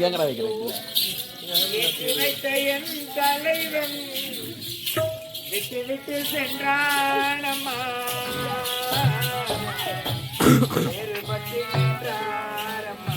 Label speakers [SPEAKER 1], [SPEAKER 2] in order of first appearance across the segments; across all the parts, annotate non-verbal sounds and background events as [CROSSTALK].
[SPEAKER 1] எங்கடா வைக்கிறேன்
[SPEAKER 2] ஏற்றி வைத்த என் தலைவன் விட்டு விட்டு சென்றானம்மா. வேறுபட்டு நின்றாரம்மா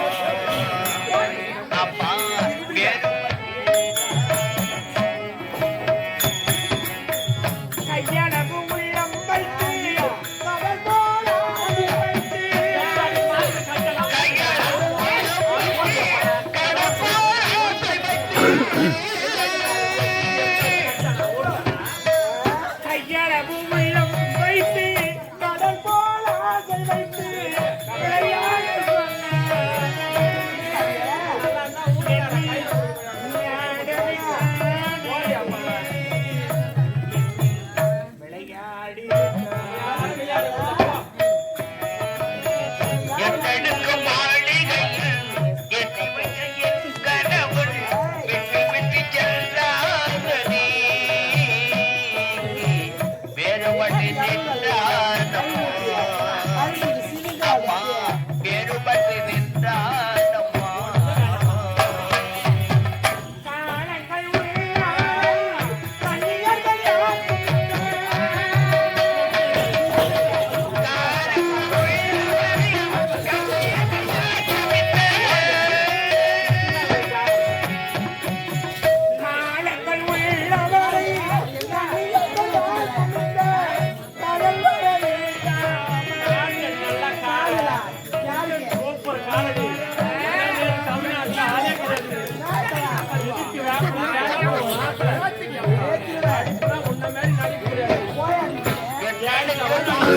[SPEAKER 2] வேறுபட்டு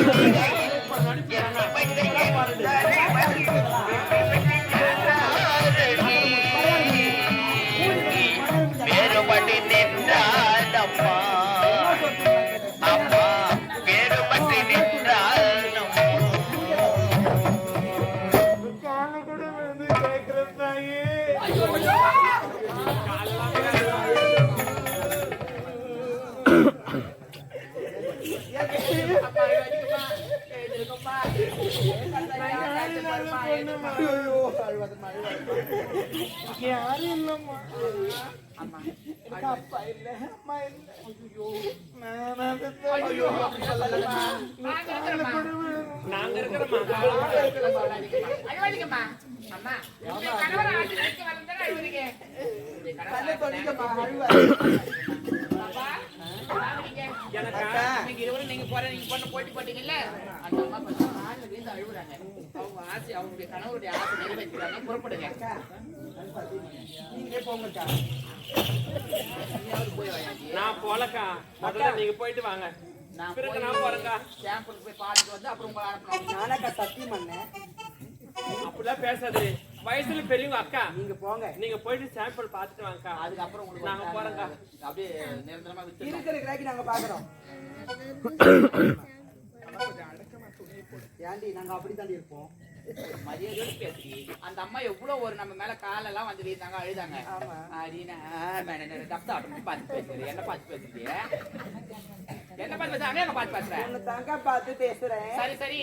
[SPEAKER 2] Thank you. யாரும் இல்லம்மா எனக்கு அப்பா இல்ல அம்மா இல்ல ஐயோ நானாக தான் ஐயோ நாங்க இருக்கிறோம்மா
[SPEAKER 3] அழுவாதீங்கம்மா. அம்மா, கணவரை ஆட்டி அழுவாதீங்க. இருவரும் நீங்க பொண்ணு போட்டி போட்டீங்கல்ல? அந்த அம்மா விழுந்து அழுவுறாங்க அவங்க ஆசை அவங்களுடைய கணவருடைய ஆசை நிறைவேற்றுறாங்க புறப்படுங்க.
[SPEAKER 4] நான் போலக்கா. முதல்ல நீங்க போயிட்டு வாங்க.
[SPEAKER 3] நான்
[SPEAKER 4] பிறகு
[SPEAKER 3] போய்
[SPEAKER 4] நான் போறேன்க்கா.
[SPEAKER 3] கேம்புக்கு போய் பார்த்துட்டு வந்து அப்புறம் உங்களை அனுப்பணும்
[SPEAKER 5] நானக்கா சத்தியம் பண்ணேன்
[SPEAKER 4] அப்படிலாம் பேசாது. வயசுல பெரியவங்க அக்கா
[SPEAKER 5] நீங்க போங்க.
[SPEAKER 4] நீங்க போயிட்டு சாம்பிள் பார்த்துட்டு வாங்கக்கா.
[SPEAKER 3] அதுக்கப்புறம் உங்களுக்கு
[SPEAKER 4] நாங்க போறோம்க்கா.
[SPEAKER 3] அப்படியே நிரந்தரமா
[SPEAKER 5] இருக்கிற கிராக்கி நாங்க பாக்குறோம் ஏண்டி நாங்க அப்படி தாண்டி இருப்போம்?
[SPEAKER 3] மரியாதையோட பேசி அந்த அம்மா எவ்வளவு ஒரு நம்ம மேல காலெல்லாம் வந்து வீழ்ந்தாங்க அழுதாங்க. தப்தா ஆட்டம் [LAUGHS] பார்த்து பேசுறேன் என்ன பார்த்து பேசுறீங்க என்ன பார்த்து
[SPEAKER 5] தாங்க பார்த்து பேசுறேன்.
[SPEAKER 3] சரி சரி.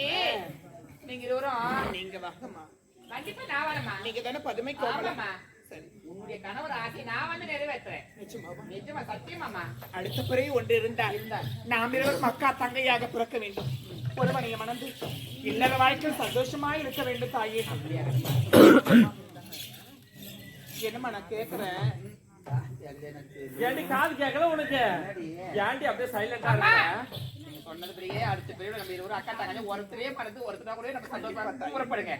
[SPEAKER 3] நீங்க இருவரும்
[SPEAKER 2] நீங்க வாங்கம்மா.
[SPEAKER 3] கண்டிப்பா நான் வரேம்மா.
[SPEAKER 2] நீங்க தானே பதுமை கோமலம்
[SPEAKER 3] ஆமாம்மா.
[SPEAKER 2] சரி.
[SPEAKER 3] உன்னுடைய கணவர் ஆசை நான் வந்து நிறைவேற்றுறேன்.
[SPEAKER 2] நிச்சயமாவா
[SPEAKER 3] நிஜமா சத்தியமாமா
[SPEAKER 2] அடுத்த பிறகு ஒன்று இருந்தால் நாம் இருவரும் அக்கா தங்கையாக பிறக்க வேண்டும்.
[SPEAKER 6] ஒருவனைய மணந்து இல்லற வாழ்க்கை சந்தோஷமா இருக்க வேண்டும் தாயே. என்னம்மா நான் கேக்குறேன்
[SPEAKER 4] ஏன்டி காது கேட்கல உனக்கு? ஏன்டி அப்படியே சைலண்டா! இருக்க?
[SPEAKER 3] நீங்க சொன்னது பிறகு அடுத்த பிறகு நம்ம இருவரும் அக்கா தங்கச்சி ஒருத்தரே பறந்து ஒருத்தரா கூட நம்ம சந்தோஷமா புறப்படுங்க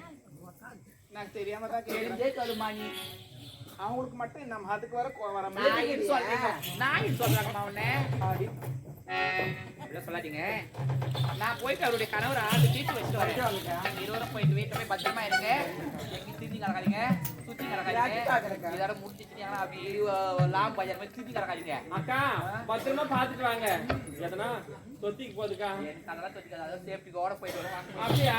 [SPEAKER 6] நான் தெரியாம தான்
[SPEAKER 3] தெரிஞ்சே கருமாணி
[SPEAKER 6] அவங்களுக்கு மட்டும் நம்ம அதுக்கு வர வர
[SPEAKER 3] நான் சொல்றாங்கம்மா உன்னை. அப்படிலாம் சொல்லாதீங்க. நான் போயிட்டு அவருடைய கணவர் ஆண்டு தீட்டு வச்சுட்டு வரேன். இருவரும் போயிட்டு வீட்டுல போய் பத்திரமா இருங்க. எங்கேயும் திரும்பி கிடக்காதீங்க சுத்தி கிடக்காதீங்க இதோட முடிச்சிட்டீங்கன்னா அப்படி லாம் பஜார் மாதிரி திரும்பி கிடக்காதீங்க
[SPEAKER 4] அக்கா பத்திரமா பாத்துட்டு வாங்க. எதனா தொத்திக்கு
[SPEAKER 3] எனக்கு அதெல்லாம் தெரியாது அதாவது சேஃப்டிக்கோட போயிட்டு வருவாங்க
[SPEAKER 4] அப்படியா?